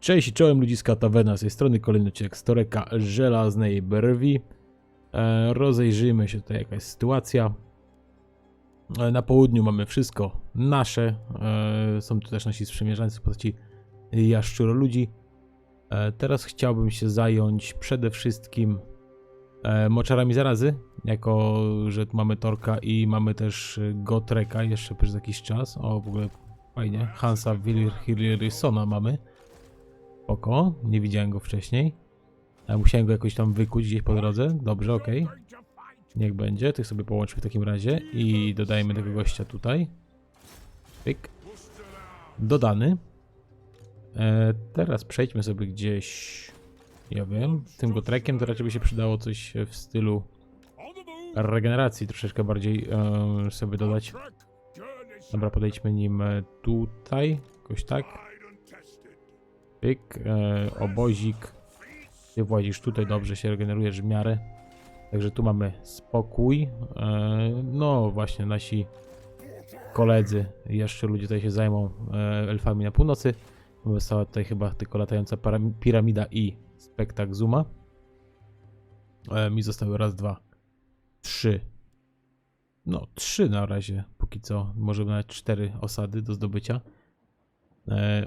Cześć czołem ludziska Tawerna z tej strony, kolejny odcinek z Toreka Żelaznej Brwi. E, rozejrzyjmy się tutaj jaka jest sytuacja. E, na południu mamy wszystko nasze. E, są tu też nasi sprzymierzańcy w postaci jaszczuro ludzi. E, teraz chciałbym się zająć przede wszystkim e, moczarami zarazy, jako że mamy Torka i mamy też Gotreka jeszcze przez jakiś czas. O, w ogóle fajnie. Hansa Willirsona mamy. Spoko, nie widziałem go wcześniej. Ale musiałem go jakoś tam wykuć gdzieś po drodze. Dobrze, okej. Niech będzie. Tych sobie połączmy w takim razie i dodajmy tego gościa tutaj. Pyk. Dodany. E, teraz przejdźmy sobie gdzieś. Ja wiem. Tym go trekiem to raczej by się przydało coś w stylu regeneracji troszeczkę bardziej sobie dodać. Dobra, podejdźmy nim e, tutaj. Jakoś tak. Pyk, e, obozik. Ty włazisz tutaj, dobrze się regenerujesz w miarę. Także tu mamy spokój. E, no właśnie, nasi koledzy, jeszcze ludzie tutaj się zajmą e, elfami na północy. Została tutaj chyba tylko latająca piramida i spektak Zuma. E, mi zostały raz, dwa, trzy. No, trzy na razie, póki co. Może nawet cztery osady do zdobycia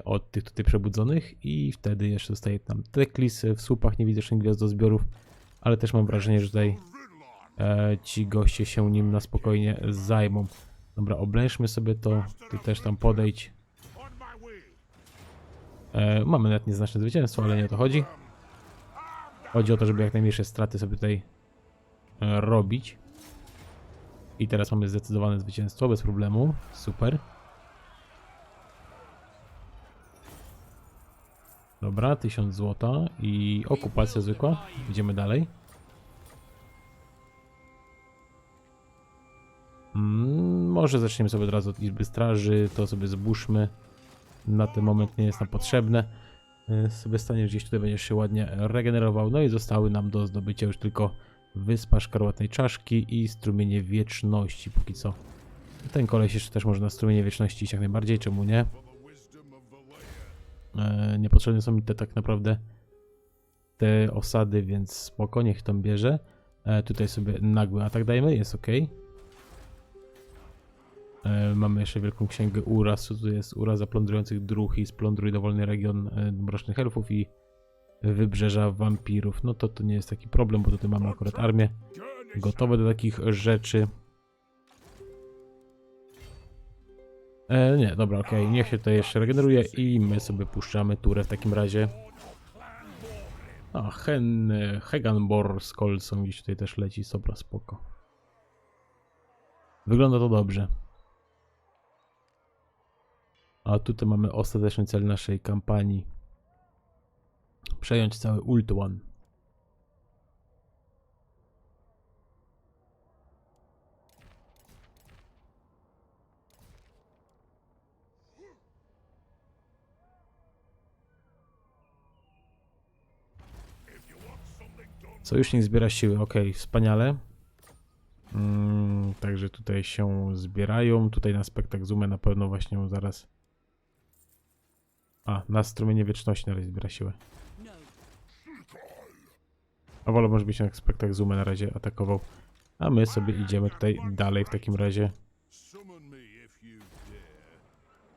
od tych tutaj przebudzonych i wtedy jeszcze zostaje tam Teklis w słupach niewidocznych gwiazdozbiorów, ale też mam wrażenie, że tutaj e, ci goście się nim na spokojnie zajmą. Dobra, oblężmy sobie to, ty też tam podejdź. E, mamy nawet nieznaczne zwycięstwo, ale nie o to chodzi. Chodzi o to, żeby jak najmniejsze straty sobie tutaj e, robić. I teraz mamy zdecydowane zwycięstwo, bez problemu. Super. Dobra, 1000 złota i okupacja zwykła. Idziemy dalej. Mm, może zaczniemy sobie od razu od liczby straży, to sobie zbóżmy. Na ten moment nie jest nam potrzebne. Y, Sobie staniesz gdzieś tutaj, będziesz się ładnie regenerował. No i zostały nam do zdobycia już tylko Wyspa Szkarłatnej Czaszki i Strumienie Wieczności póki co. Ten koleś jeszcze też może na Strumienie Wieczności iść jak najbardziej, czemu nie? E, niepotrzebne są mi te tak naprawdę te osady, więc spoko, niech tam bierze. E, tutaj sobie nagły atak dajmy, jest ok. E, mamy jeszcze wielką księgę uraz, tu jest uraz zaplądrujących dróg i splądruj dowolny region mrocznych elfów i wybrzeża wampirów. No to to nie jest taki problem, bo tutaj mamy akurat armię gotowe do takich rzeczy. E, nie, dobra, okej, niech się tutaj jeszcze regeneruje i my sobie puszczamy turę w takim razie. A, Hen, Heganbor z Kolsą gdzieś tutaj też leci, dobra, spoko. Wygląda to dobrze. A tutaj mamy ostateczny cel naszej kampanii. Przejąć cały Ultuan. Sojusznik zbiera siły, ok, wspaniale. Mm, także tutaj się zbierają. Tutaj na spektak Zumę na pewno właśnie zaraz. A, na strumienie wieczności na razie zbiera siłę. A wolę może być jak spektak Zumę na razie atakował. A my sobie idziemy tutaj dalej w takim razie.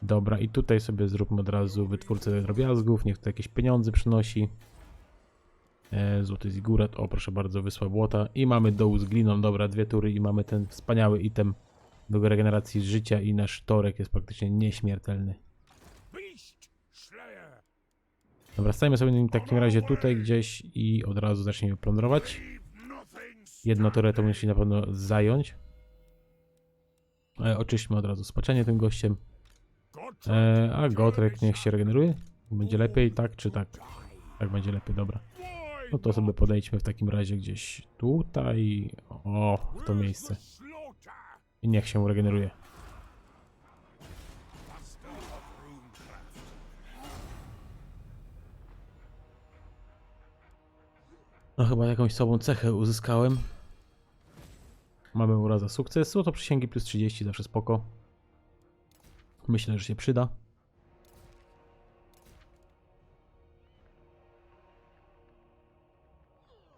Dobra, i tutaj sobie zróbmy od razu wytwórcę drobiazgów. Niech to jakieś pieniądze przynosi. E, złoty zigurat, o proszę bardzo, wysła błota. I mamy dołu z gliną, dobra, dwie tury i mamy ten wspaniały item do regeneracji życia i nasz torek jest praktycznie nieśmiertelny. Dobra, stajemy sobie w takim razie tutaj gdzieś i od razu zaczniemy plądrować. Jedno torę to musi na pewno zająć. E, oczyśćmy od razu spaczenie tym gościem. E, a Gotrek niech się regeneruje. Będzie lepiej, tak czy tak? Tak będzie lepiej, dobra. No to sobie podejdźmy w takim razie gdzieś tutaj. O, w to miejsce. I niech się regeneruje. No chyba jakąś sobą cechę uzyskałem. Mamy uraza sukces. Złoto przysięgi plus 30, zawsze spoko. Myślę, że się przyda.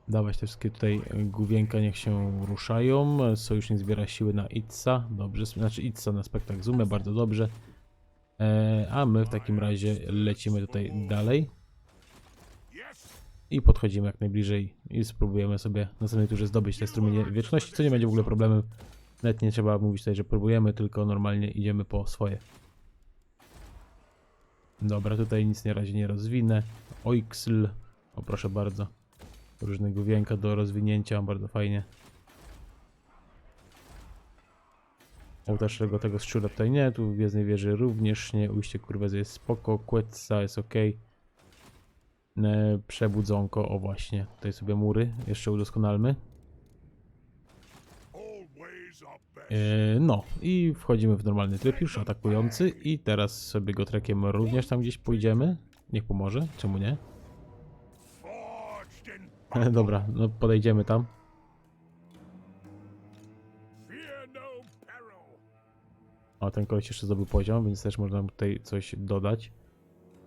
Dawać te wszystkie tutaj główienka, niech się ruszają. Sojusznik zbiera siły na Itza. Dobrze, znaczy Itza na spektakl Zumę, bardzo dobrze. E, a my w takim razie lecimy tutaj dalej. I podchodzimy jak najbliżej i spróbujemy sobie w następnej turze zdobyć te strumienie wieczności, co nie będzie w ogóle problemem. Nawet nie trzeba mówić tutaj, że próbujemy, tylko normalnie idziemy po swoje. Dobra, tutaj nic na razie nie rozwinę. Oixl, o proszę bardzo. Różne główienka do rozwinięcia, bardzo fajnie. Ołtarz tego szczura tutaj nie, tu w Gwiezdnej Wieży również nie, ujście kurwezy jest spoko, Quetza jest ok. E, Przebudzonko, o właśnie, tutaj sobie mury jeszcze udoskonalmy. E, No i wchodzimy w normalny tryb już atakujący i teraz sobie go trekiem również tam gdzieś pójdziemy. Niech pomoże, czemu nie? Dobra, no podejdziemy tam. O, ten koleś jeszcze zdobył poziom, więc też można tutaj coś dodać.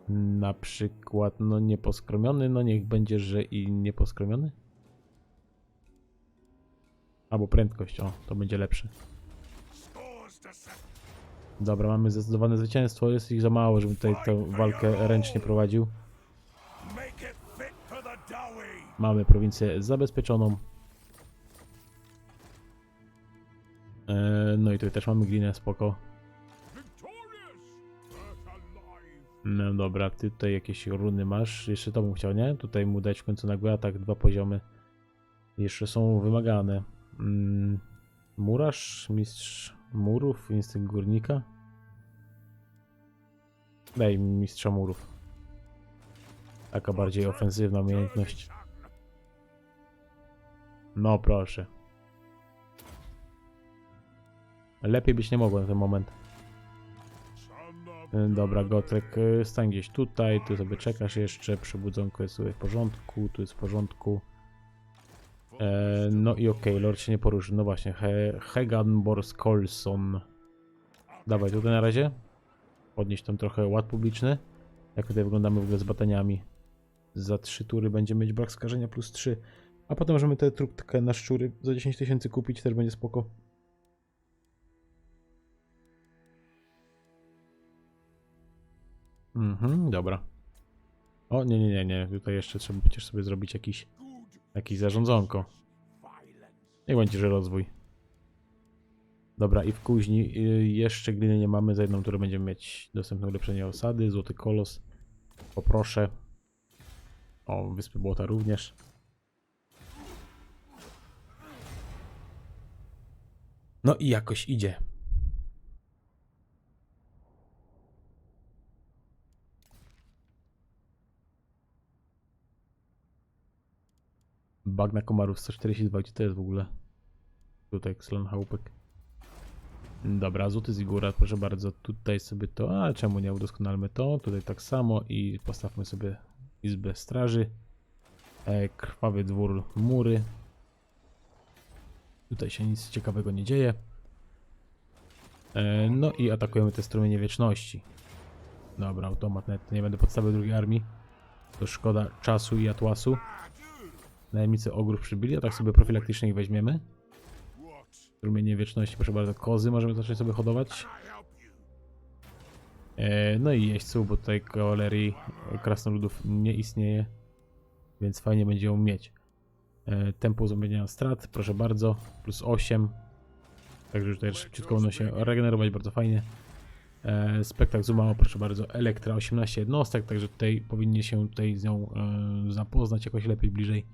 Na przykład, no nieposkromiony, no niech będzie, że i nieposkromiony. Albo prędkość, o, to będzie lepsze. Dobra, mamy zdecydowane zwycięstwo, jest ich za mało, żebym tutaj tę walkę ręcznie prowadził. Mamy prowincję zabezpieczoną. E, no i tutaj też mamy glinę, spoko. No dobra, ty tutaj jakieś runy masz. Jeszcze to bym chciał, nie? Tutaj mu dać w końcu nagły atak, dwa poziomy. Jeszcze są wymagane. Mm, murarz, mistrz murów, instynkt górnika. Daj mi mistrza murów. Taka bardziej ofensywna umiejętność. No proszę. Lepiej być nie mogło na ten moment. Y, Dobra, Gotrek, y, stań gdzieś tutaj, tu sobie czekasz jeszcze, przebudzonko jest sobie w porządku, tu jest w porządku. E, no i okej, Lord się nie poruszy, no właśnie, He Hegan Borskolson. Dawaj, tutaj na razie. Podnieść tam trochę ład publiczny. Jak tutaj wyglądamy w ogóle z bataniami. Za 3 tury będziemy mieć brak skażenia plus 3. A potem możemy tę trupkę na szczury za 10 tysięcy kupić, też będzie spoko. Mhm, dobra. O, nie, nie, nie, nie. Tutaj jeszcze trzeba przecież sobie zrobić jakiś, jakiś zarządzonko. Niech będzie, że rozwój. Dobra, i w kuźni y, jeszcze gliny nie mamy. Za jedną turę będziemy mieć dostępne ulepszenie osady. Złoty kolos. Poproszę. O, wyspy błota również. No i jakoś idzie. Bagna komarów 142, gdzie to jest w ogóle? Tutaj Xlon chałupek. Dobra, złoty zigura, proszę bardzo, tutaj sobie to, a czemu nie udoskonalmy to, tutaj tak samo i postawmy sobie izbę straży. E, krwawy dwór, mury. Tutaj się nic ciekawego nie dzieje. E, no i atakujemy te strumienie wieczności. Dobra, automat, nawet nie będę podstawiał drugiej armii. To szkoda czasu i atłasu. Najemnicy ogrów przybyli, a tak sobie profilaktycznie ich weźmiemy. Strumienie wieczności, proszę bardzo, kozy możemy zacząć sobie hodować. E, no i jeźdźców, bo tutaj kawalerii krasnoludów nie istnieje, więc fajnie będzie ją mieć. E, tempo zamieniania strat, proszę bardzo, plus 8. Także tutaj szybciutko będą się regenerować, bardzo fajnie. E, spektakl Zuma, proszę bardzo, Elektra 18 jednostek, także tutaj powinni się tutaj z nią e, zapoznać jakoś lepiej bliżej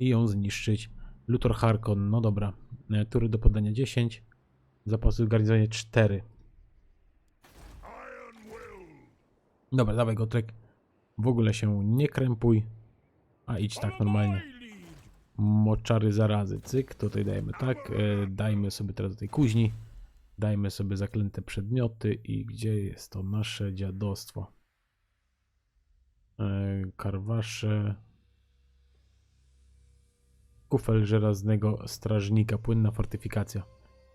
i ją zniszczyć. Luthor Harkon, no dobra. E, tury do podania 10. Zapasy w garnizonie 4. Dobra, dawaj Gotrek. W ogóle się nie krępuj. A idź tak normalnie. Moczary zarazy. Cyk, tutaj dajemy tak. E, dajmy sobie teraz do tej kuźni. Dajmy sobie zaklęte przedmioty. I gdzie jest to nasze dziadostwo? E, karwasze. Kufel żelaznego strażnika, płynna fortyfikacja.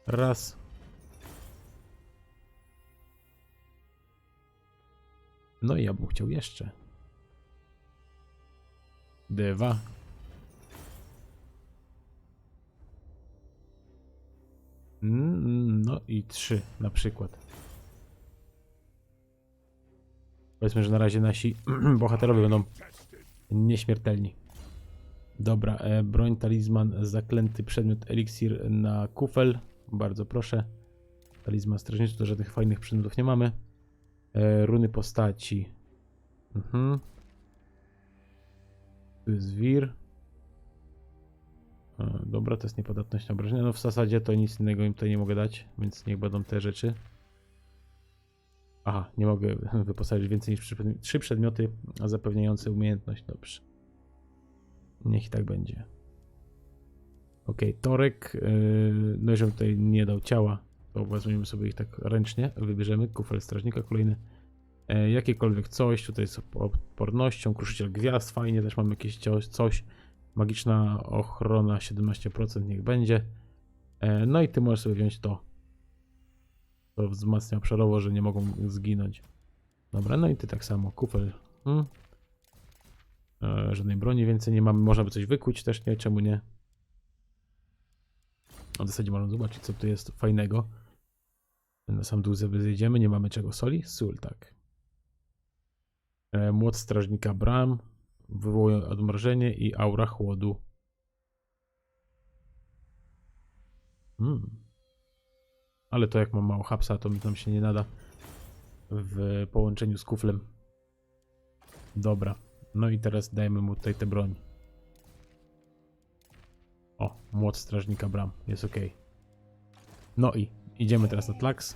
Raz. No i ja bym chciał jeszcze. Dwa. No i trzy na przykład. Powiedzmy, że na razie nasi bohaterowie będą nieśmiertelni. Dobra, e, broń, talizman, zaklęty przedmiot, eliksir na kufel. Bardzo proszę. Talizman strażniczy, to żadnych fajnych przedmiotów nie mamy. E, runy postaci. Mhm. Tu jest wir. E, dobra, to jest niepodatność na obrażenia. No w zasadzie to nic innego im tutaj nie mogę dać, więc niech będą te rzeczy. Aha, nie mogę wyposażyć więcej niż trzy przedmi- trzy przedmioty zapewniające umiejętność. Dobrze. Niech i tak będzie. Ok, torek. Yy, no i żebym tutaj nie dał ciała, to weźmiemy sobie ich tak ręcznie. Wybierzemy kufel strażnika kolejny. E, jakiekolwiek coś, tutaj z odpornością, kruszyciel gwiazd, fajnie, też mamy jakieś coś. Magiczna ochrona 17% niech będzie. E, no i ty możesz sobie wziąć to. To wzmacnia obszarowo, że nie mogą zginąć. Dobra, no i ty tak samo, kufel. Hmm. E, żadnej broni więcej nie mamy. Można by coś wykuć też, nie? Czemu nie? W zasadzie możemy zobaczyć, co tu jest fajnego. Na sam dół zejdziemy, nie mamy czego. Soli? Sól, tak. E, młot strażnika bram. Wywołuje odmrożenie i aura chłodu. Hmm. Ale to jak mam mało hapsa, to mi tam się nie nada w połączeniu z kuflem. Dobra. No i teraz dajmy mu tutaj tę broń. O, młot strażnika bram. Jest ok. No i idziemy teraz na Tlax.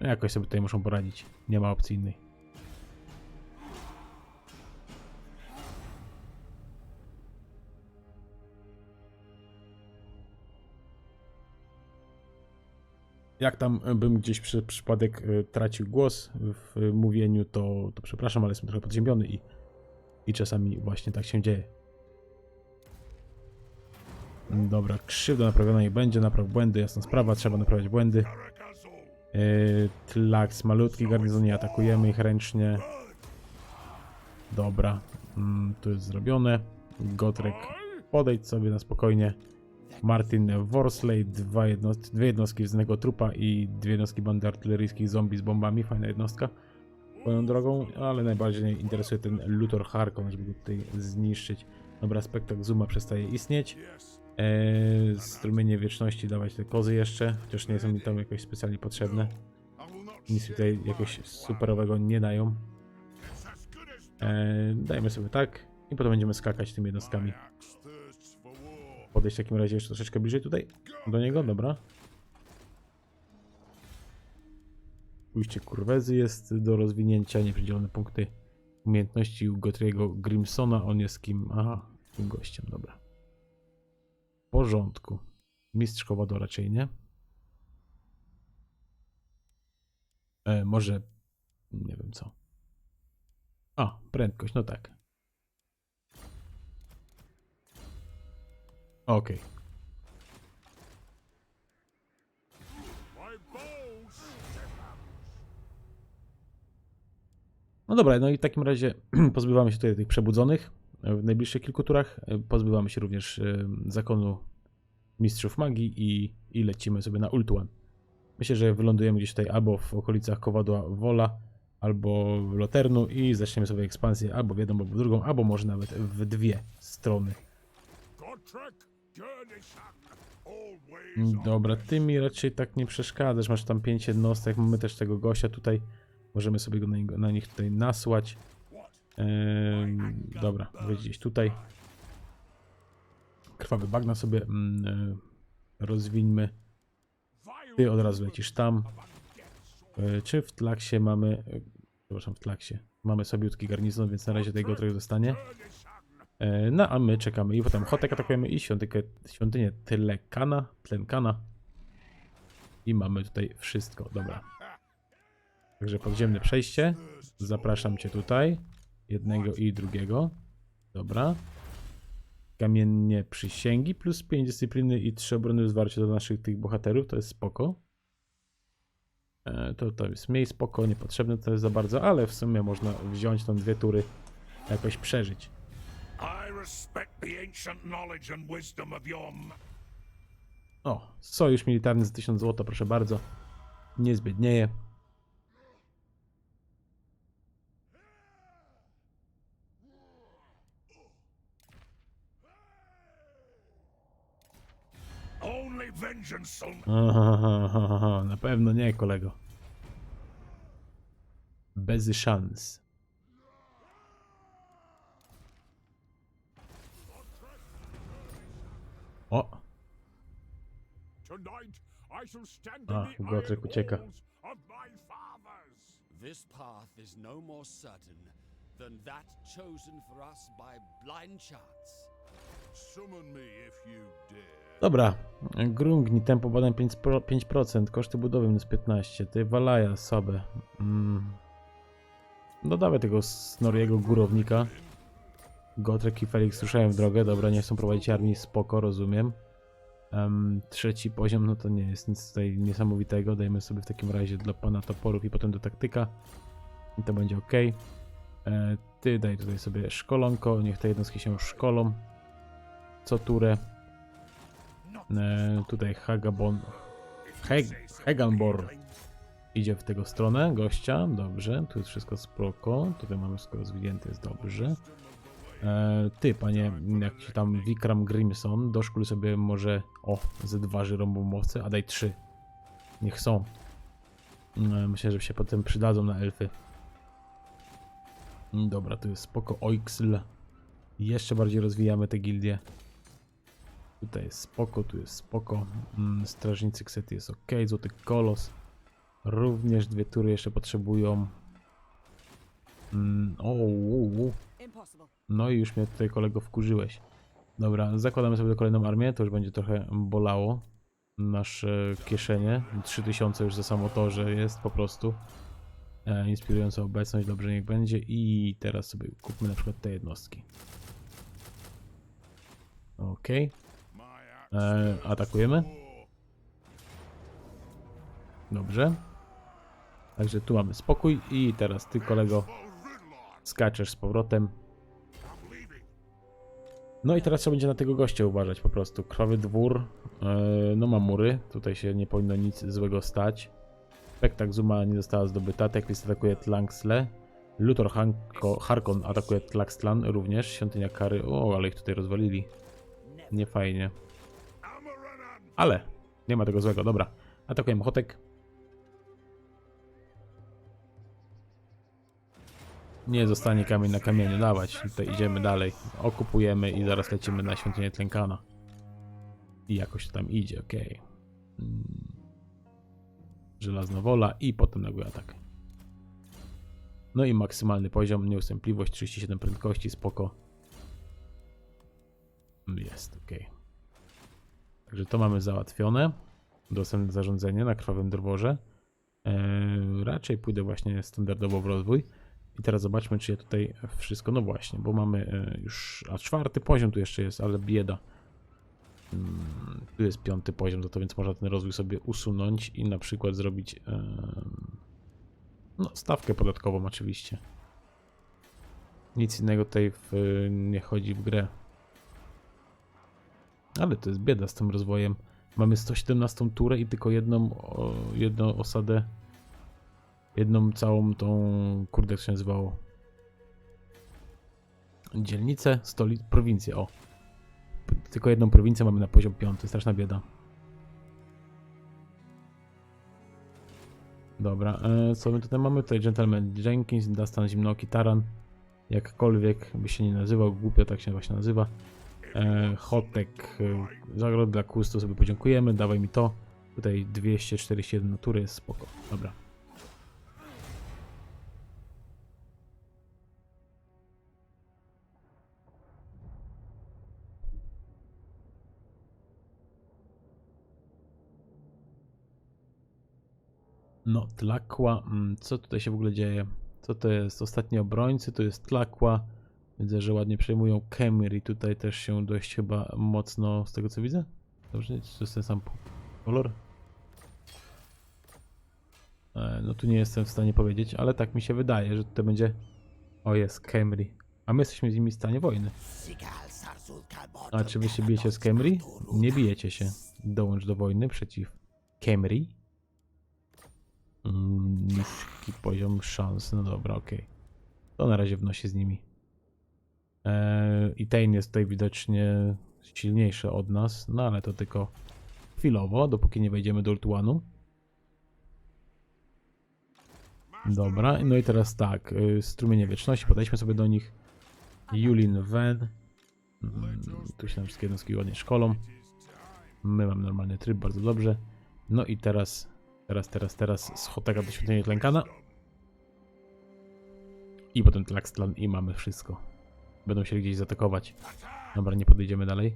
No Jakoś sobie tutaj muszą poradzić. Nie ma opcji innej. Jak tam bym gdzieś przez przypadek e, tracił głos w e, mówieniu, to, to przepraszam, ale jestem trochę podziębiony i, i czasami właśnie tak się dzieje. Dobra, krzywda naprawiona nie będzie, napraw błędy, jasna sprawa, trzeba naprawiać błędy. Yy, Tlax, malutki garnizon, nie atakujemy ich ręcznie. Dobra, mm, to jest zrobione. Gotrek, podejdź sobie na spokojnie. Martin Worsley, dwa jednost dwie jednostki z jednego trupa i dwie jednostki bandy artyleryjskich zombie z bombami, fajna jednostka. Swoją drogą, ale najbardziej interesuje ten Luthor Harkon, żeby go tutaj zniszczyć. Dobra, spektakl Zuma przestaje istnieć. Eee, strumienie wieczności dawać te kozy jeszcze, chociaż nie są mi tam jakoś specjalnie potrzebne. Nic tutaj jakiegoś superowego nie dają. Eee, dajmy sobie tak i potem będziemy skakać tymi jednostkami. Podejść w takim razie jeszcze troszeczkę bliżej tutaj do niego, dobra. Pójście kurwezy jest do rozwinięcia, nieprzydzielone punkty umiejętności Gotriego Grimsona. On jest kim? Aha, tym gościem, dobra. W porządku. Mistrz Kowado raczej nie. E, może nie wiem co. A, prędkość, no tak. Okej. No dobra, no i w takim razie pozbywamy się tutaj tych przebudzonych w najbliższych kilku turach. Pozbywamy się również e, zakonu mistrzów magii i, i lecimy sobie na Ultuan. Myślę, że wylądujemy gdzieś tutaj albo w okolicach Kowadła Wola, albo w Loternu i zaczniemy sobie ekspansję albo w jedną, albo w drugą, albo może nawet w dwie strony. Dobra, ty mi raczej tak nie przeszkadzasz, masz tam pięć jednostek, mamy też tego gościa tutaj, możemy sobie go na, niego, na nich tutaj nasłać. Ehm, dobra, gdzieś tutaj. Krwawy bagna sobie mm, e, rozwińmy. Ty od razu lecisz tam. E, Czy w Tlaksie mamy... e, Przepraszam, w Tlaksie. Mamy sobiutki garnizon, więc na razie tego trochę zostanie. E, No a my czekamy i potem Hotek atakujemy i świątykę, świątynię Tylekana, Tlenkana. I mamy tutaj wszystko, dobra. Także podziemne przejście. Zapraszam cię tutaj. Jednego i drugiego. Dobra. Kamiennie przysięgi plus 5 dyscypliny i 3 obrony zwarcie do naszych tych bohaterów, to jest spoko. E, To, to jest mniej spoko, niepotrzebne to jest za bardzo, ale w sumie można wziąć tą dwie tury, jakoś przeżyć. I respect the ancient knowledge and wisdom of your. O, sojusz militarny za 1000 zł, proszę bardzo. Nie zbiednieje. Only vengeance soul. Aha, na pewno nie, kolego. Bez szans. O, Tonight I shall stand in the Gotryk iron ucieka. This path is no more certain than that chosen for us by blind chance. Summon me if you dare. dobra. Grungni, tempo badań 5%, pro- 5% koszty budowy minus 15. Ty Walaja, słabe. Mm. No dawaj tego Snoriego górownika. Gotrek i Felix ruszają w drogę. Dobra, nie chcą prowadzić armii, spoko, rozumiem. Em, trzeci poziom, no to nie jest nic tutaj niesamowitego. Dajmy sobie w takim razie dla pana toporów i potem do taktyka. I to będzie ok. E, ty daj tutaj sobie szkolonko, niech te jednostki się szkolą. Co turę. E, tutaj Hagabon. Heg, Heganbor idzie w tego stronę, gościa, dobrze, tu jest wszystko spoko, tutaj mamy wszystko rozwinięte, jest dobrze. E, ty, panie, jak się tam Vikram Grimson, doszkól sobie może, o, ze dwa żyrąbą mocy, a daj trzy. Niech są. E, myślę, że się potem przydadzą na elfy. Mm, Dobra, tu jest spoko, Oixl. Jeszcze bardziej rozwijamy te gildie. Tutaj jest spoko, tu jest spoko. Mm, Strażnicy Ksety jest ok, Złoty Kolos. Również dwie tury jeszcze potrzebują. Mm, o. Impossible. No i już mnie tutaj kolego wkurzyłeś. Dobra, zakładamy sobie kolejną armię, to już będzie trochę bolało. Nasze kieszenie. 3000 już za samo to, że jest po prostu. E, inspirująca obecność, dobrze niech będzie. I teraz sobie kupmy na przykład te jednostki. Axe E, atakujemy. Dobrze. Także tu mamy spokój i teraz ty kolego skaczesz z powrotem. No i teraz trzeba będzie na tego gościa uważać po prostu. Krwawy dwór, e, no ma mury, tutaj się nie powinno nic złego stać. Spektak Zuma nie została zdobyta, Teklis atakuje Tlangsle. Luthor Hanko, Harkon atakuje Tlaxtlan również, Świątynia Kary, o ale ich tutaj rozwalili. Nie fajnie. Ale nie ma tego złego, dobra. Atakujemy Hotek. Nie zostanie kamień na kamieniu, dawać. Tutaj idziemy dalej. Okupujemy i zaraz lecimy na świątynię Tlenkana. I jakoś tam idzie, okej. Mm. Żelazna wola i potem nagły atak. No i maksymalny poziom, nieustępliwość, 37 prędkości, spoko. Jest, okej. Także to mamy załatwione. Dostępne zarządzenie na krwawym drworze. Eee, raczej pójdę właśnie standardowo w rozwój. I teraz zobaczmy, czy ja tutaj wszystko. No właśnie, bo mamy e, już. A czwarty poziom tu jeszcze jest, ale bieda. Mm, tu jest piąty poziom, za to więc można ten rozwój sobie usunąć i na przykład zrobić. em, no, stawkę podatkową, oczywiście. Nic innego tutaj w, nie chodzi w grę. Ale to jest bieda z tym rozwojem. Mamy 117 turę i tylko jedną, o, jedną osadę. Jedną całą tą, kurde jak się nazywało. Dzielnicę, stolicę, prowincję, o. Tylko jedną prowincję mamy na poziom 5, straszna bieda. Dobra, e, co my tutaj mamy? Tutaj Gentleman Jenkins, Dastan Zimnoki, Taran. Jakkolwiek by się nie nazywał, głupio tak się właśnie nazywa. E, Hotek, e, zagrod dla Kustu sobie podziękujemy, dawaj mi to. Tutaj 241 natury spoko, dobra. No, tlakła. mm, Co tutaj się w ogóle dzieje? Co to jest? Ostatni obrońcy, to jest tlakła. Widzę, że ładnie przejmują Kemir i tutaj też się dość chyba mocno, z tego co widzę. Dobrze, to jest ten sam kolor? E, No tu nie jestem w stanie powiedzieć, ale tak mi się wydaje, że tutaj będzie... O jest, Kemri. A my jesteśmy z nimi w stanie wojny. A czy wy się bijecie z Kemri? Nie bijecie się. Dołącz do wojny przeciw Kemri. Mm, Niski poziom szans. No dobra, okej. To na razie wnosi z nimi. Eee, I Tain jest tutaj widocznie silniejszy od nas, no ale to tylko chwilowo, dopóki nie wejdziemy do Ultuanu. Dobra, no i teraz tak, y, strumienie wieczności, podejdźmy sobie do nich. Julin Ven. Mm, Tu się nam wszystkie jednostki ładnie szkolą. My mamy normalny tryb, bardzo dobrze. No i teraz, teraz, teraz, teraz z do Świątyni Tlenkana. I potem Tlaxtlan i mamy wszystko. Będą chcieli gdzieś zaatakować. Dobra, nie podejdziemy dalej.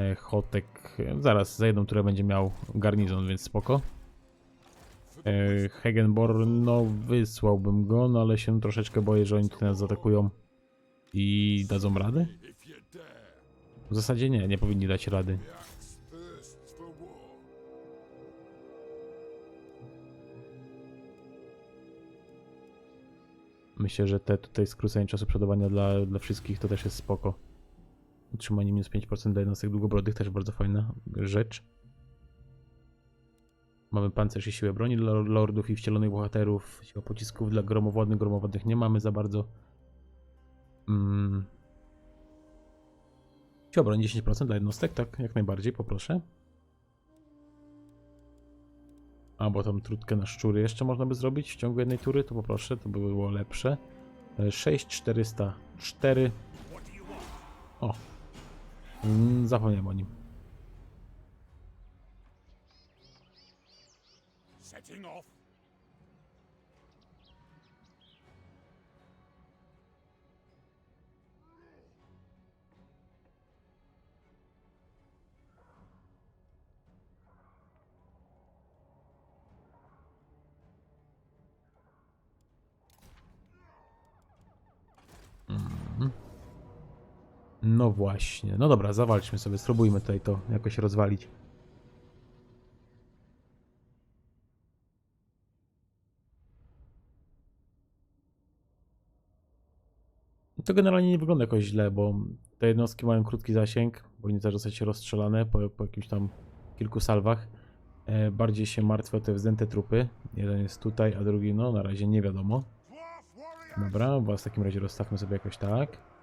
E, Hotek, e, zaraz za jedną turę będzie miał garnizon, więc spoko. E, Hegenborn, no wysłałbym go, no ale się troszeczkę boję, że oni tutaj nas zaatakują i dadzą dare. W zasadzie nie, nie powinni dać rady. Myślę, że te tutaj skrócenie czasu przodowania dla, dla wszystkich to też jest spoko. Utrzymanie minus 5% dla jednostek długobrodych też bardzo fajna rzecz. Mamy pancerz i siłę broni dla lordów i wcielonych bohaterów. Siła pocisków dla gromowodnych. Gromowodnych nie mamy za bardzo. Mm. Siła broni 10% dla jednostek, tak? Jak najbardziej, poproszę. A, bo tam trutkę na szczury jeszcze można by zrobić w ciągu jednej tury, to poproszę, to by było lepsze. E, 6404. O. Mm, Zapomniałem o nim. Setting off. No właśnie. No dobra, zawalczmy sobie, spróbujmy tutaj to jakoś rozwalić. To generalnie nie wygląda jakoś źle, bo te jednostki mają krótki zasięg, powinny też zostać rozstrzelane po, po jakimś tam kilku salwach. E, bardziej się martwią te wzdęte trupy. Jeden jest tutaj, a drugi no na razie nie wiadomo. Dobra, bo w takim razie rozstawmy sobie jakoś tak.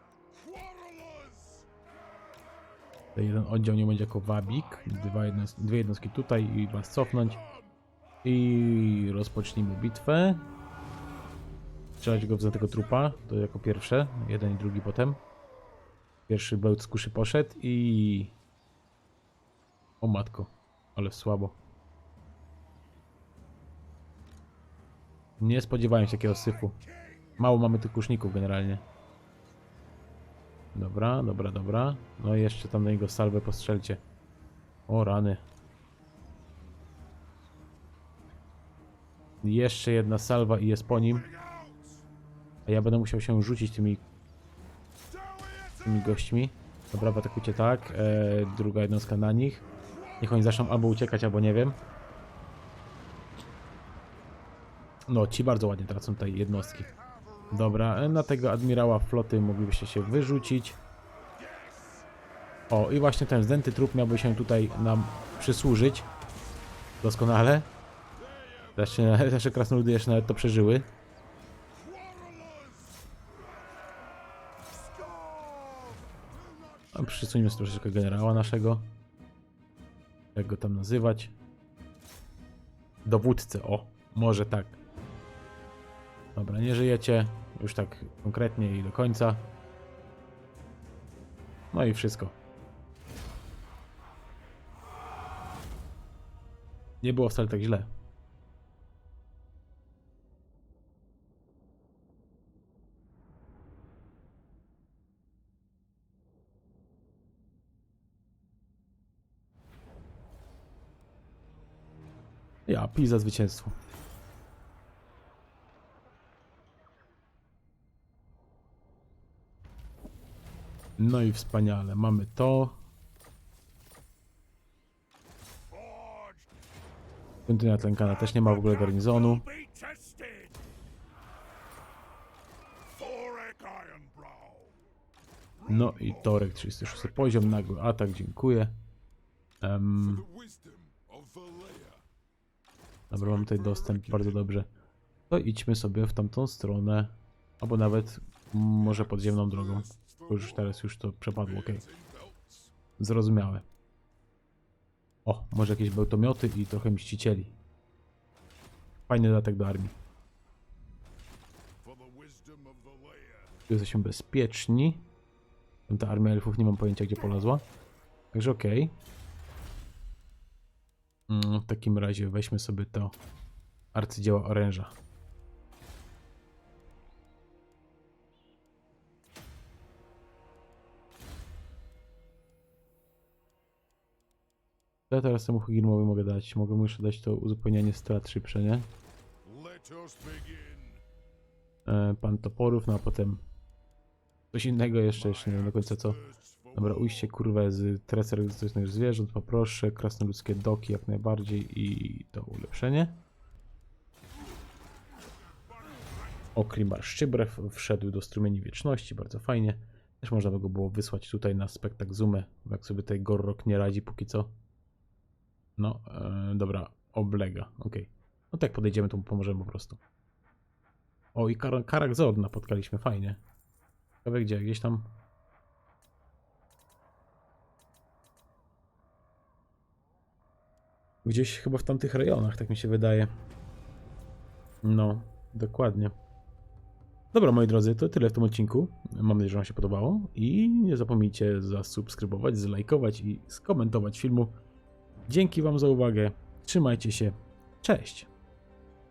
Jeden oddział nie będzie jako wabik. Dwa jednos dwie jednostki tutaj i was cofnąć. I rozpocznijmy bitwę. Strzelać go w tego trupa. To jako pierwsze. Jeden i drugi potem. Pierwszy bełt z kuszy poszedł i... O matko. Ale słabo. Nie spodziewałem się takiego syfu. Mało mamy tych kuszników generalnie. Dobra, dobra, dobra. No i jeszcze tam na niego salwę postrzelcie. O rany. Jeszcze jedna salwa i jest po nim. A ja będę musiał się rzucić tymi, tymi gośćmi. Dobra, atakujcie tak. E, druga jednostka na nich. Niech oni zaczną albo uciekać, albo nie wiem. No, ci bardzo ładnie tracą tutaj jednostki. Dobra, e, na tego admirała floty moglibyście się wyrzucić. O, i właśnie ten zdęty trup miałby się tutaj nam przysłużyć. Doskonale. Nasze, nasze krasnoludy jeszcze nawet to przeżyły. A przysuniemy sobie troszeczkę generała naszego. Jak go tam nazywać? Dowódcę, o, może tak. Dobra, nie żyjecie. Już tak konkretnie i do końca. No i wszystko. Nie było wcale tak źle. Ja, pij za zwycięstwo. No i wspaniale, mamy to. Świątynia Tlenkana też nie ma w ogóle garnizonu. No i Torek 36 poziom, nagły atak, dziękuję. Valea. dobra, mam tutaj dostęp, bardzo dobrze. To idźmy sobie w tamtą stronę, albo nawet może podziemną drogą. Bo już teraz już to przepadło, okej. Zrozumiałe. O, może jakieś bełtomioty i trochę mścicieli. Fajny dodatek do armii. Tu jesteśmy bezpieczni. Ta armia elfów nie mam pojęcia gdzie polazła. Także okej. Mm, W takim razie weźmy sobie to arcydzieła oręża. Ja teraz temu Hugirmowi mogę dać? Mogę mu jeszcze dać to uzupełnianie strat szybsze, nie? E, pan toporów, no a potem coś innego jeszcze, jeszcze nie wiem do końca co. Dobra, ujście kurwę z trecer egzotycznych zwierząt, poproszę, krasnoludzkie doki jak najbardziej i to ulepszenie. Okrimar Szczybrew wszedł do strumieni wieczności, bardzo fajnie. Też można by go było wysłać tutaj na spektak Zoomy, bo jak sobie tutaj Gorrok nie radzi póki co. No, e, dobra, oblega, okej. No tak podejdziemy, to mu pomożemy po prostu. O, i Kar Karak Zord napotkaliśmy, fajnie. Ciekawe gdzie, gdzieś tam Gdzieś chyba w tamtych rejonach, tak mi się wydaje. No, dokładnie. Dobra, moi drodzy, to tyle w tym odcinku. Mam nadzieję, że Wam się podobało. I nie zapomnijcie zasubskrybować, zlajkować i skomentować filmu. Dzięki Wam za uwagę. Trzymajcie się. Cześć.